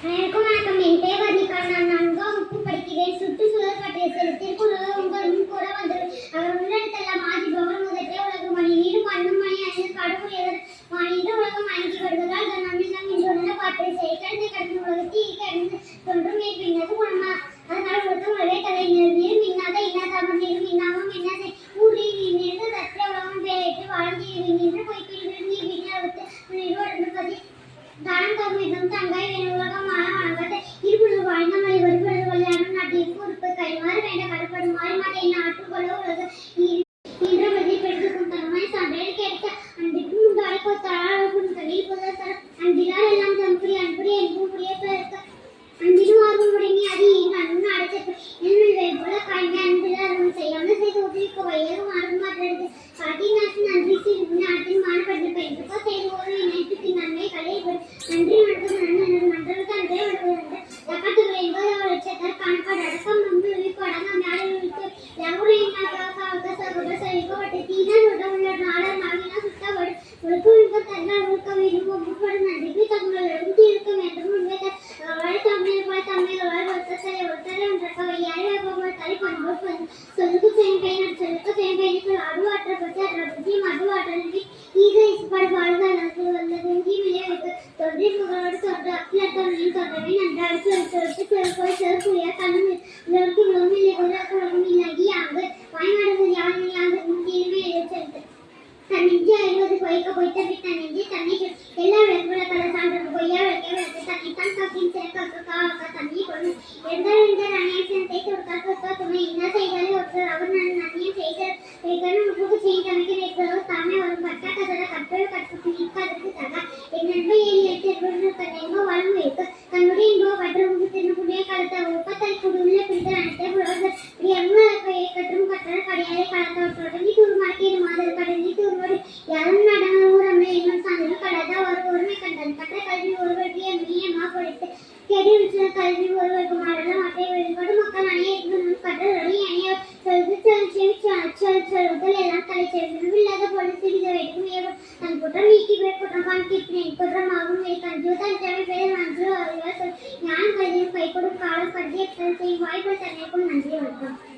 அனைவருக்கும் வணக்கம். என் பெயர் வர்ணிகா. நான் நான்காம் வகுப்பு படிக்கிறேன். சுற்றுச்சூழல் பற்றிய சில திருக்குறள் உங்கள் முன் கூற வந்தது. அவர் உள்ளிடத்தெல்லாம் ஆதி பவன் முதற்றே உலகம் மணி வீடு மண்ணும் மணி அணிந்து கடுமுறையவர் மனித உலகம் அணுகி வருவதால் தன் நம்மிடம் இன்றுள்ள பாட்டை செய்ய கடந்த கடந்த உலகத்தில் വിധം തങ്കായി വേണുള്ള മായ മണവത്തെ ഇരുപുള്ള വാഴ്ന്ന தொடர்ச்சி பற்றி அறுபத்தி மடுவாற்றலில் இது இஸ்பட வல்லது தொன்றி புகழோடு தொன்று அப்பிலத்தொன்னின் தொடரை நன்றாக சொல் சொல்லிட்டு செல்போய் செல்புரிய கண்ணு இதற்கு உலகிலே அங்கு வாய்நாடு யாரு யாரு இனிமே செலுத்து தன் பொய்க்க பொய்த்த முழுக்கு செய்தமைக்கு வைக்கிறோ தாமே கடந்த ஒரு ஒருமை கண்டன் கற்ற கல்வி ஒருவருக்கு எம்மியமா படித்து கெடி விற்ற ஒருவருக்கு மாடலும் மற்ற வெளிப்பாடு மக்கள் அனைவருக்கும் கற்றல் அணிய சொல்து சொல் செவி வைக்கும் ஏவம் தன் குற்றம் நீக்கி போய் குற்றம் காண்பிக்கிறேன் குற்றமாகும் வை கஞ்சு தன் ஜவி பெயர் நன்று அறிவார் சொல் ஞான் கல்வியும் கை கொடும் காலம் கல்வி எத்தல் செய்யும்